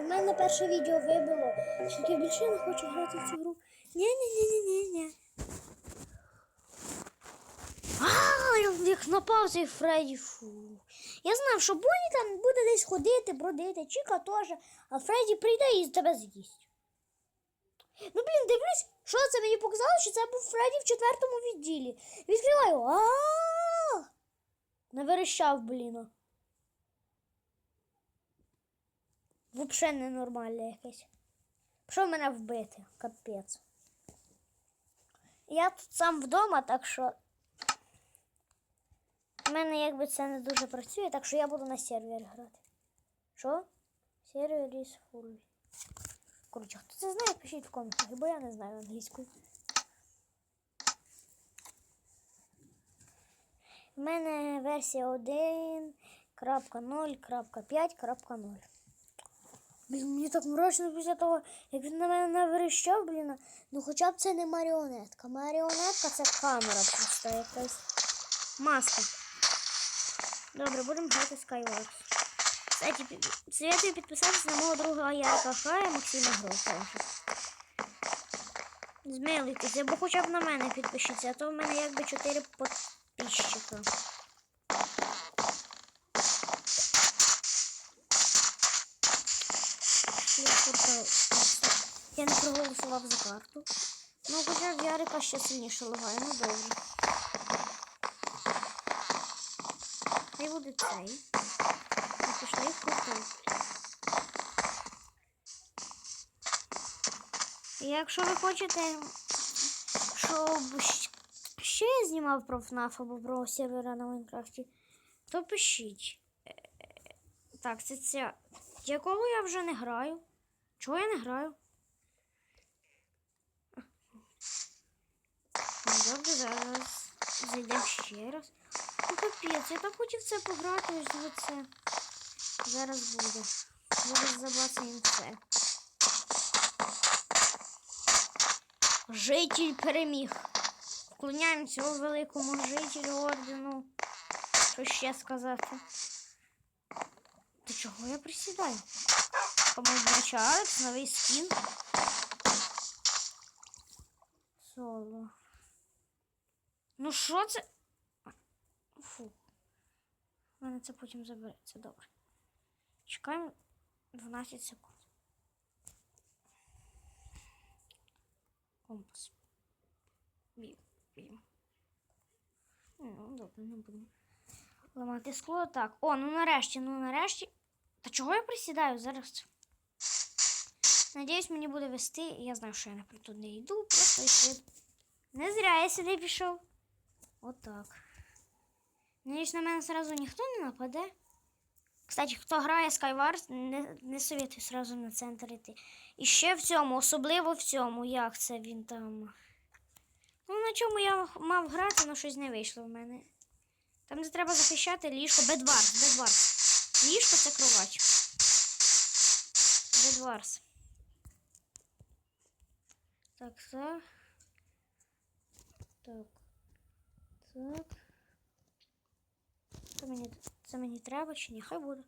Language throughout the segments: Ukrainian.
в мене перше відео вибило. Тільки більше не хочу грати в цю гру. Ні-ні-ні-ні-ні. А, як напав цей Фредді. Фу. Я знав, що Бонні там буде десь ходити, бродити, Чіка теж, а Фредді прийде і тебе з'їсть. Ну, блін, дивлюсь, що це мені показало, що це був Фредді в четвертому відділі. Відкриваю. А! Не верещав, блін. Взагалі ненормальне якесь. Пішов мене вбити, капець. Я тут сам вдома, так що. У мене якби це не дуже працює, так що я буду на сервері грати. Що? Сервер is full. Коротше, хто це знає, пишіть в коментах, бо я не знаю англійською. У мене версія 1.0.5.0. Блін, мені так мрачно після того, як він на мене наверещав, блін. Ну хоча б це не маріонетка. Маріонетка це камера просто якась. Маска. Добре, будемо грати Skywars. Кстати, советую підписатися на мого друга Ярика Хая Максима Гроха. Змилуйтесь, або хоча б на мене підпишіться, а то в мене якби 4 підписчика. Я не проголосував за карту. Ну, хоча в Ярика ще сильніше лагає, ну добре. Хай буде цей. Пішли в. І якщо ви хочете, щоб ще я знімав про FNAF або про сервера на Майнкрафті, то пишіть. Е, Так, це ця. Якого я вже не граю? Чого я не граю? Ну, Добре, зараз зайдемо ще раз. Ну капець, я так хотів це пограти, ось це. Зараз буде. Зараз забацаємо це. Житель переміг. Вклоняємося у великому жителю ордену. Що ще сказати? Ти чого я присідаю? Алекс, новий скін. Ну що це? Фу. У мене це потім забереться. Добре. Чекаємо 12 секунд. Компас. Бім, бім. Ну, добре, не будемо. Ламати скло. Так. О, ну нарешті, ну нарешті. Та чого я присідаю зараз? Надіюсь, мені буде вести. Я знаю, що я наприклад не йду, просто йшли. Не зря я сюди пішов. Отак. Надіюсь, на мене зразу ніхто не нападе. Кстати, хто грає Skywars, не, не советую сразу на центр йти. І ще в цьому, особливо в цьому, як це він там. Ну, на чому я мав грати, але щось не вийшло в мене. Там де треба захищати ліжко. Бедварс, Бедварс. Ліжко це кровать. Бедварс. Так, так. Так. Так. Це мені, це мені треба чи ні? Хай буде.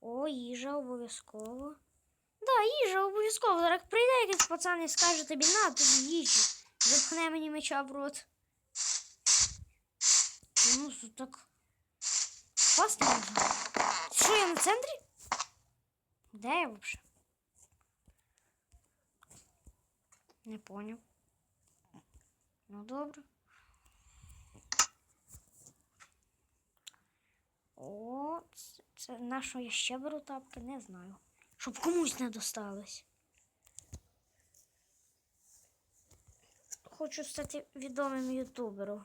О, їжа обов'язково. Да, їжа обов'язково. Зараз прийде якийсь пацан і скаже тобі на тобі їжі. Запхне мені меча в рот. Ну, так. Класно можна. Що я на центрі? Де я взагалі? Не поняв. Ну добре. О, це, це на що я ще беру тапки, не знаю. Щоб комусь не досталось. Хочу стати відомим ютубером.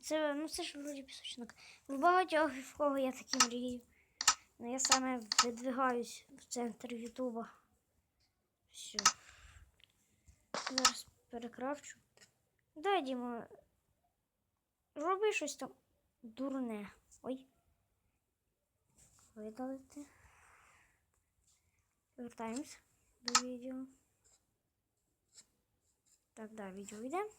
Це, ну це ж вроді пісочник. В багатьох в кого я такі мрію. Ну я саме видвигаюсь в центр Ютуба. Все. Зараз перекрафчу. Дай, Діма. Роби щось там дурне. Ой. Видалити. Вертаємось до відео. Так, да, відео йде.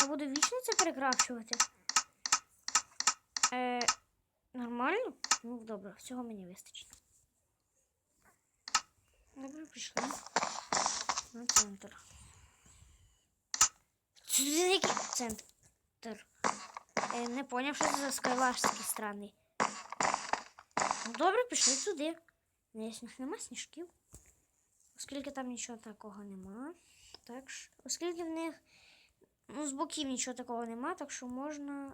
Я буду вічно це перекрафчувати. Е, Нормально? Ну, добре, всього мені вистачить. Добре, пішли. На центр. Який центр? Е, не поняв, що це за скайлаш такий странний. Ну, добре, пішли туди. Надіюсь, нема сніжків. Оскільки там нічого такого нема. Так що, оскільки в них ну, з боків нічого такого нема, так що можна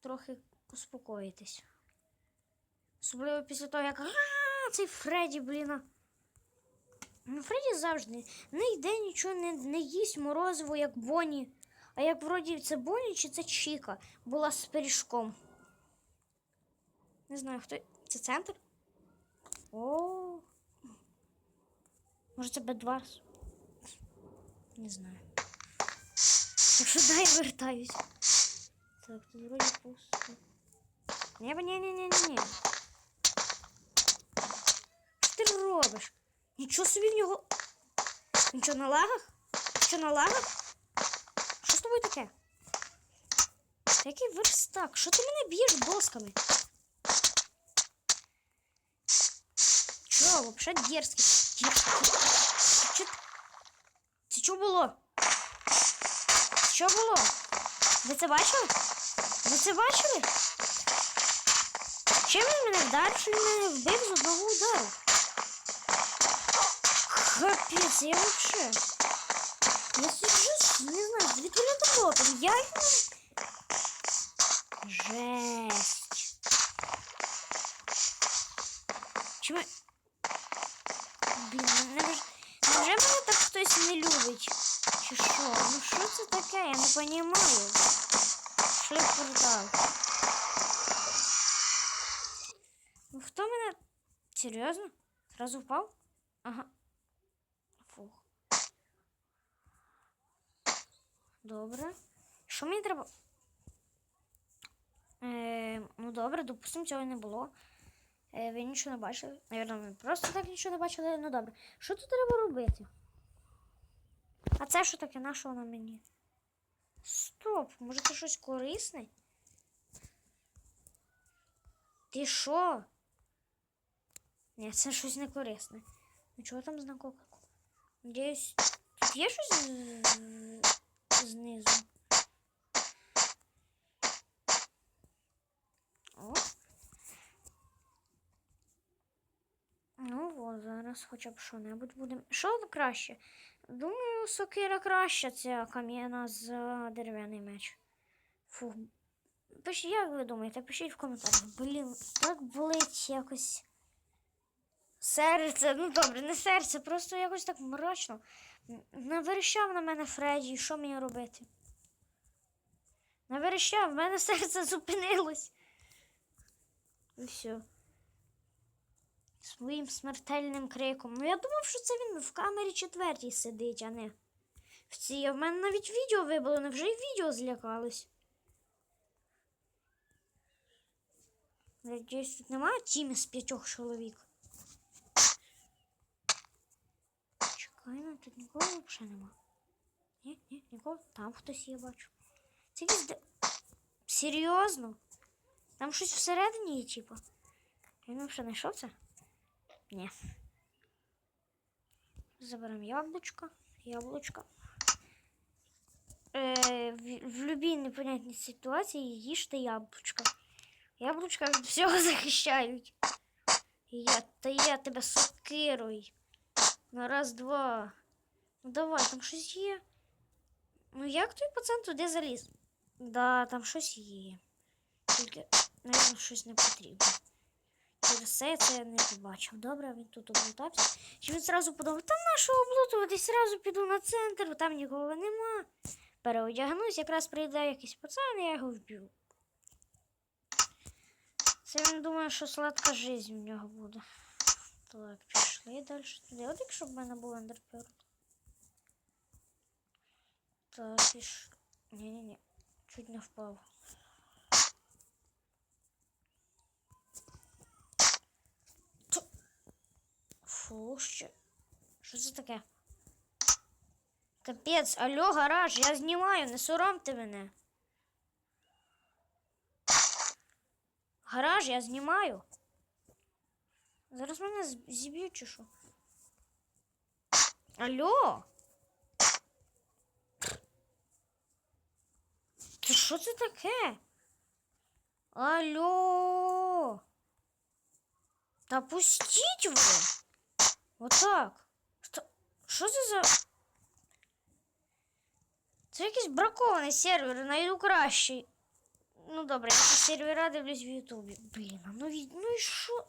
трохи успокоїтись. Особливо після того, як «А, цей Фредді, блін. А». Ну, Фредді завжди не йде нічого, не, не їсть морозиво, як Бонні. А як вроді це Бонні чи це Чіка була з пиріжком. Не знаю, хто. Це центр? О. Може це Бедварс? Не знаю. Так що дай я вертаюсь. Так, тут вроді пусто. Ні, ні, ні, ні, ні. Що ти робиш? Нічого собі в нього. Нічого на лагах? Що на лагах? Що з тобою таке? Який верстак? Що ти мене б'єш досками? Чо, вообще дерзкий. Дерзкий. Це що було? Що було? Ви це бачили? Ви це бачили? Чим він мене вдарив, що він мене вбив з одного удару? Капець, я вообще. Я сиджу, не знаю, з відкритим ротом. Я їх не... Жесть. Чому... Блін, ну не ж... Невже мене так хтось не любить? Чи що? Ну що це таке? Я не розумію. Шли в портал. Ну хто мене... Серйозно? Зразу впав? Ага. Добре. Що мені треба? Е, ну добре, допустимо, цього не було. Е, ви нічого не бачили. Навірно, ви просто так нічого не бачили. Ну добре. Що тут треба робити? А це що таке? На що воно мені? Стоп, може це щось корисне? Ти що? Ні, це щось не корисне. Ну чого там знаком? Надіюсь, тут є щось знизу? Ну от, зараз хоча б що-небудь будемо. Що краще? Думаю, сокира краще, ця кам'яна з е, дерев'яний меч. Фух. Пишіть, як ви думаєте, пишіть в коментарях. Блін, так болить якось. Серце, ну добре, не серце, просто якось так мрачно. Н- Наверещав на мене Фредді, що мені робити? Наверещав, в мене серце зупинилось. І все. Своїм смертельним криком. Ну я думав, що це він в камері четвертій сидить, а не в цій. В мене навіть відео вибило, невже і відео злякались. Надіюсь, тут немає тімі з п'ятьох чоловік. Ну тут нікого взагалі нема. Ні, ні, нікого. Там хтось є, бачу. Це якийсь де... Серйозно? Там щось всередині є, типу. Він взагалі знайшов це? Ні. Заберемо яблучко. Яблучко. Е, в, в любій непонятній ситуації їжте яблучко. Яблучка від всього захищають. Я, та я тебе сокирую. Раз, два. Ну давай, там щось є. Ну як той пацан туди заліз? Да, там щось є. Тільки, мабуть, щось не потрібно. Через це я не побачив. Добре, він тут облутався. Чи він зразу подумав, та на що облутуватись, зразу піду на центр, там нікого нема. Переодягнусь, якраз прийде якийсь пацан, я його вб'ю. Це він думає, що сладка жизнь в нього буде. Так, пішли далі туди. От якщо б в мене був ендерпер. Так, піш. Ні-ні-ні. Чуть не впав. Фу, що? Що це таке? Капець, алло, гараж, я знімаю, не соромте мене. Гараж я знімаю. Зараз мене зіб'ють чи що? Алло? Це що це таке? Алло? Та пустіть ви. Отак. Що, це за. Це якийсь бракований сервер, найду кращий. Ну добре, я сервера дивлюсь в Ютубі. Блін, а ну від... ну і що?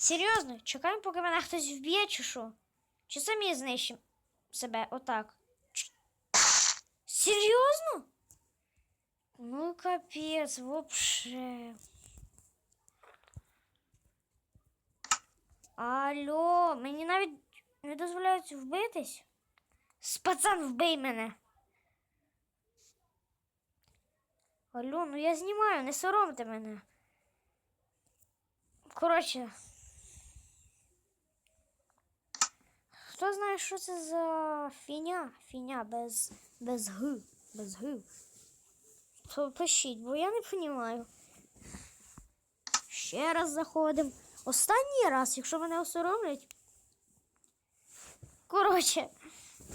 Серйозно, чекаємо, поки мене хтось вб'є, чи що? Чи самі знищимо себе отак? Ч- Серйозно? Ну капець, вообще. Алло, мені навіть не дозволяють вбитись. С- Пацан, вбий мене. Алло, ну я знімаю, не соромте мене. Коротше. Хто знає, що це за фіня? Фіня без, без г. Без г. То пишіть, бо я не розумію. Ще раз заходимо. Останній раз, якщо мене осоромлять. Коротше,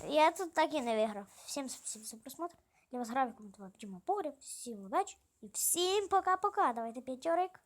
я тут так і не виграв. Всім спасибо за просмотр. Я вас грав і коментував Діма Погреб. Всім удачі і всім пока-пока. Давайте п'ятьорик.